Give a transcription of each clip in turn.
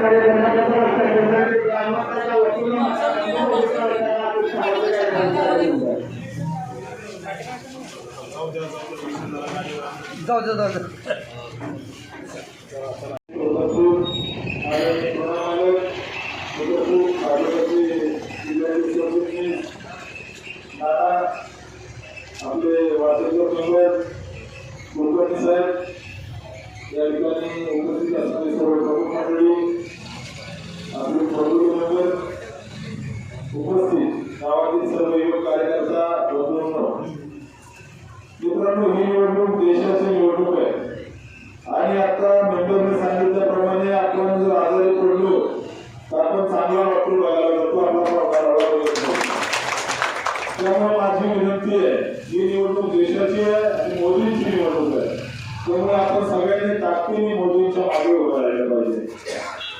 सहकार्य करण्याचा प्रयत्न केंद्राचे ग्रामस्थांच्या वतीने मला जाऊ दे जाऊ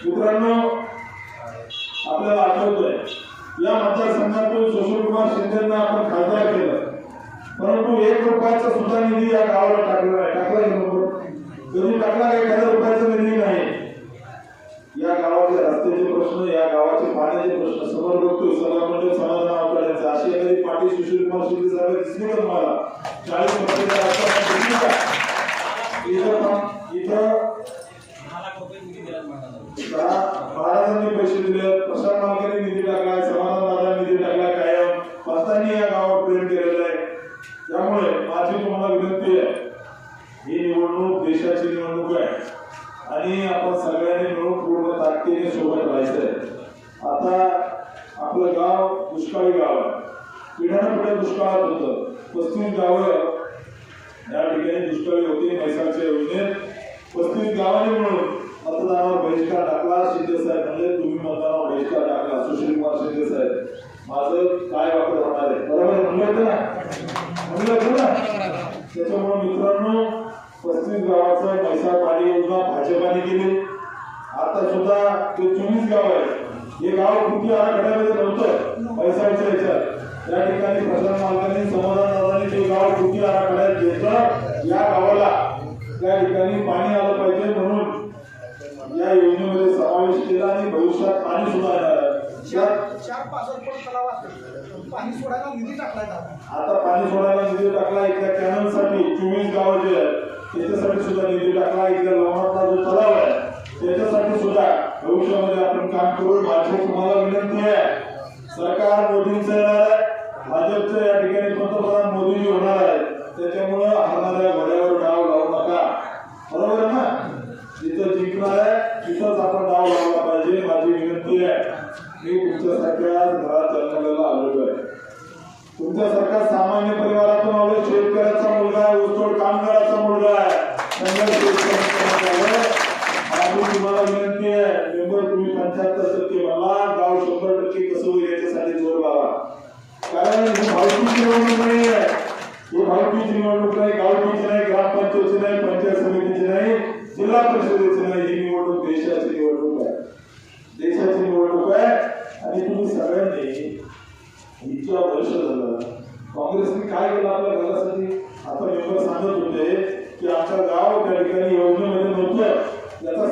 मित्रांनो आपल्याला आठवतोय या मतदारसंघातून सुशीलकुमार शिंदेना आपण खासदार केलं. परंतु एक रुपयाचा सुद्धा निधी या गावाला टाकला नाही. टाकला की बरोबर कधी टाकला का एखाद्या रुपयाचा निधी नाही? या गावाचे रस्त्याचे प्रश्न या गावाचे पाण्याचे प्रश्न समोर बघतोय सभा मंडळ समाधान आवकाड्यांचे अशी एखादी पाठी सुशील कुमार शिंदे साहेब दिसली का तुम्हाला? चाळीस वर्षाच्या इथं इथं महाराजांनी पैसे दिले प्रशांत मालकांनी निधी टाकलाय समाधान दादा निधी टाकलाय कायम. पंतांनी या गावावर प्रेम केलेलं आहे. त्यामुळे माझी तुम्हाला विनंती आहे ही निवडणूक देशाची निवडणूक आहे. आणि आपण सगळ्यांनी मिळून पूर्ण ताकदीने सोबत राहायचंय. आता आपलं गाव दुष्काळी गाव आहे. पिढ्यानं पिढ्या दुष्काळात होतं. पस्तीस गावं या ठिकाणी दुष्काळी होती मैसाळच्या योजनेत. पस्तीस गावाने मिळून मतदान बहिष्कार टाकला शिंदे साहेब म्हणजे तुम्ही मतदानावर बहिष्कार टाकला सुशील कुमार शिंदे साहेब. माझं काय वापर होणार आहे? बरोबर म्हणलं ना. म्हणलं ना. त्याच्यामुळे मित्रांनो पस्तीस गावाचं मैसा पाणी योजना भाजपाने केली. आता सुद्धा ते चोवीस गाव आहे. हे गाव कृती आराखड्यामध्ये नव्हतं पैसाच्या याच्यात. या ठिकाणी प्रशांत मालकांनी समाधान दादांनी ते गाव कृती आराखड्यात घेतलं या गावाला त्या ठिकाणी पाणी आलं पाहिजे म्हणून. या योजनेमध्ये समावेश केला आणि भविष्यात पाणी सुद्धा येणार आहे चार पासष्ट तलाव पाणी सोडायला निधी टाकलाय आता पाणी सोडायला निधी टाकला इथल्या कॅनलसाठी चोवीस गाव जे आहेत त्याच्यासाठी सुद्धा निधी टाकला. इथल्या लोणावळा जो तलाव आहे त्याच्यासाठी सुद्धा भविष्यामध्ये आपण काम करू. माझी तुम्हाला विनंती आहे. सरकार मोदींचं येणार आहे. भाजपचं या ठिकाणी पंतप्रधान मोदी होणार आहे त्याच्यामुळं हरणाऱ्या घोड्यावर डाव लावू नका. बरोबर ना? जिथं आहे. तिथंच आपण डाव लावला पाहिजे. माझी विनंती आहे. मी तुमच्यासारख्या घरात जन्मलेला आलेलो आहे. तुमच्यासारखा सामान्य परिवारातून आलो शेतकऱ्याचा मुलगा आहे ऊसतोड कामगाराचा मुलगा आहे. संघर्ष शेतकऱ्याचा माझी तुम्हाला विनंती आहे मेंबर तुम्ही पंच्याहत्तर टक्के मला गाव शंभर टक्के कसं होईल याच्यासाठी जोर लावा कारण ही भावकीची निवडणूक नाही आहे. ही भावकीची निवडणूक नाही. गावकीची नाही ग्रामपंचायतीची नाही पंचायत समितीची नाही. जिल्हा परिषदेचं नाही ही निवडणूक देशाची निवडणूक आहे. देशाची निवडणूक आहे आणि तुम्ही सगळ्यांनी इतक्या वर्ष झालं काँग्रेसने काय केलं आपल्या घरासाठी? आता मेंबर सांगत होते की आमचं गाव त्या ठिकाणी योजनेमध्ये नव्हतं. याचा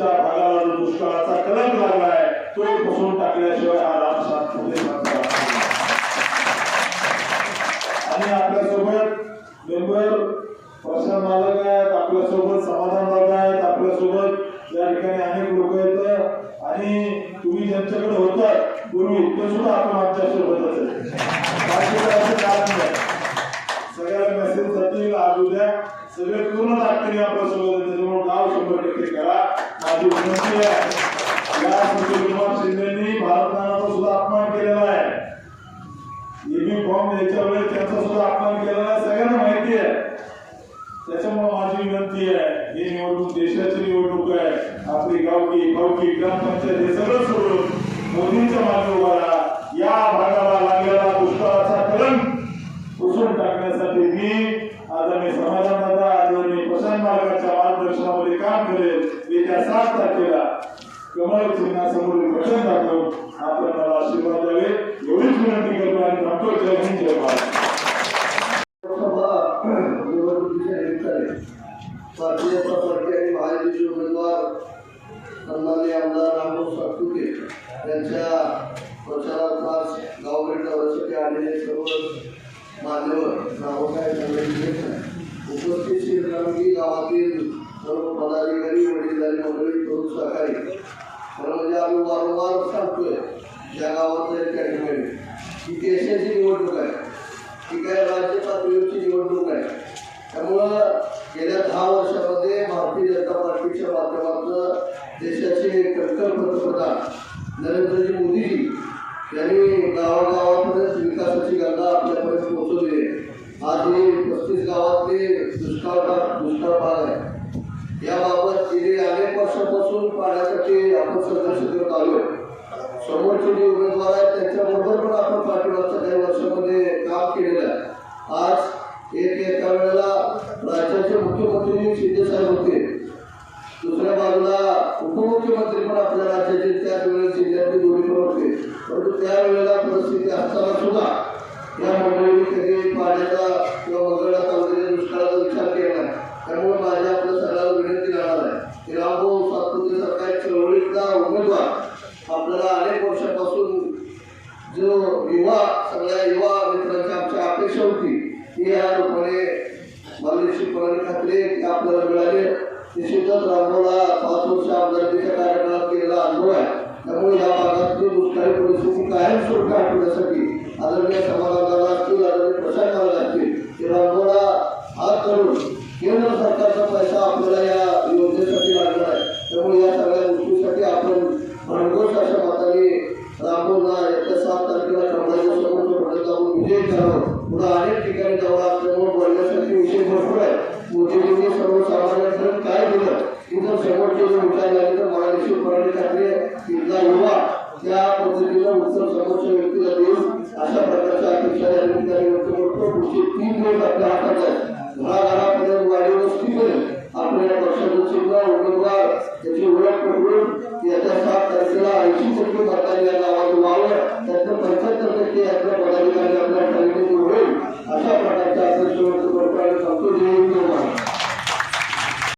तुमच्या भागाला जो दुष्काळाचा कलंक लागलाय तो पुसून टाकल्याशिवाय हा राम शांत आणि आपल्यासोबत मेंबर प्रशांत मालक आहेत आपल्यासोबत समाधान दादा आहेत आपल्यासोबत या ठिकाणी अनेक लोक आहेत आणि तुम्ही ज्यांच्याकडे होतात पूर्वी ते सुद्धा आपण आमच्या सोबतच आहे बाकी मेसेज जातील आज उद्या सगळे पूर्ण ताकदीने आपल्यासोबत आहेत. त्याच्यामुळे गाव शंभर टक्के करा. माझी विनंती आहे. या सुशीलकुमार शिंदेनी भारतनामाचा सुद्धा अपमान केलेला आहे. एबी फॉर्म द्यायच्या वेळेस त्यांचा सुद्धा अपमान केलेला आहे. सगळ्यांना माहिती आहे. त्याच्यामुळे माझी विनंती आहे ही निवडणूक देशाची निवडणूक आहे. आपली गावकी गावकी ग्रामपंचायत हे सगळं सोडून मोदींच्या मागे उभा राहा. या भागाला लागलेला दुष्काळाचा कलंक पुसून टाकण्यासाठी मी आदरणीय समाधान दादा आदरणीय प्रशांत मार्गाच्या मार्गदर्शनामध्ये मी त्या सात तारखेला कमळ चिन्हासमोर वचन दाखवून आपण मला आशीर्वाद द्यावे. एवढीच विनंती करतो आणि म्हणतो जय हिंद जय भारत. भारतीय जनता पार्टी आणि महायुतीचे उमेदवार सन्माननीय आमदार रामभाऊ सातपुते यांच्या प्रचारात आज गावभेट दौऱ्यासाठी आलेले सर्व मान्यवर नावकाय उपस्थित शिरकामगी गावातील सर्व पदाधिकारी वडीलधारी मंडळी सहकारी खरं म्हणजे आम्ही वारंवार सांगतोय ज्या गावातल्या त्या ठिकाणी ही देशाची निवडणूक आहे. ही काय राज्य पातळीवरची निवडणूक आहे. त्यामुळं गेल्या दहा वर्षामध्ये भारतीय जनता पार्टीच्या माध्यमातून देशाचे कणकर पंतप्रधान नरेंद्रजी मोदीजी यांनी गावागावापर्यंत विकासाची गंगा आपल्यापर्यंत पोहोचवली आहे. आज हे पस्तीस गावातले दुष्काळ भाग दुष्काळ भाग आहे. याबाबत गेली अनेक वर्षापासून पाण्यासाठी आपण संघर्ष करत आलो समोरचे जे उमेदवार आहेत त्यांच्याबरोबर पण आपण पाठीमागच्या काही वर्षामध्ये काम केलेलं आहे. आज एक एका वेळेला राज्याचे मुख्यमंत्री शिंदे साहेब होते. दुसऱ्या बाजूला उपमुख्यमंत्री पण आपल्या राज्याचे त्याच वेळेस जिल्ह्यातले दोन्ही पण होते. परंतु त्यावेळेला परिस्थिती असताना सुद्धा या मंडळींनी कधी पाण्याचा किंवा मंगळा वगैरे दुष्काळाचा विचार केला नाही. त्यामुळे माझ्या आपल्या सगळ्याला विनंती राहणार आहे की रामभाऊ सातपुते सरकार चळवळीतला उमेदवार आपल्याला अनेक वर्षापासून जो युवा सगळ्या युवा मित्रांची आमच्या अपेक्षा होती ती या रूपाने मला निश्चितपणाने खात्री आहे की आपल्याला मिळाले. निश्चितच रामभाऊला पाच वर्ष आमदारकीच्या कार्यकाळात केलेला अनुभव आहे. त्यामुळे या भागातली दुष्काळी परिस्थिती कायमस्वरूपी आठवण्यासाठी आदरणीय समाजाला असतील आदरणीय प्रशासनाला तिथं समोरचे जे विचार झाले तर मराठी मराठी ठाकरे तिथला युवा त्या पद्धतीनं उत्सव समोरच्या व्यक्तीला देईल अशा प्रकारच्या अपेक्षा या ठिकाणी व्यक्त करतो. पुढचे तीन दिवस आपल्या हातात आहेत. घराघरापर्यंत वाढीवर स्थितीपर्यंत आपल्या पक्षाचे उमेदवार त्याची ओळख पकडून याच्या सात तारखेला ऐंशी टक्के मतदान या गावात व्हावं त्यातनं पंच्याहत्तर टक्के यातल्या पदाधिकारी आपल्या ठिकाणी होईल. अशा प्रकारच्या असं शेवटचं करतो आणि सांगतो जय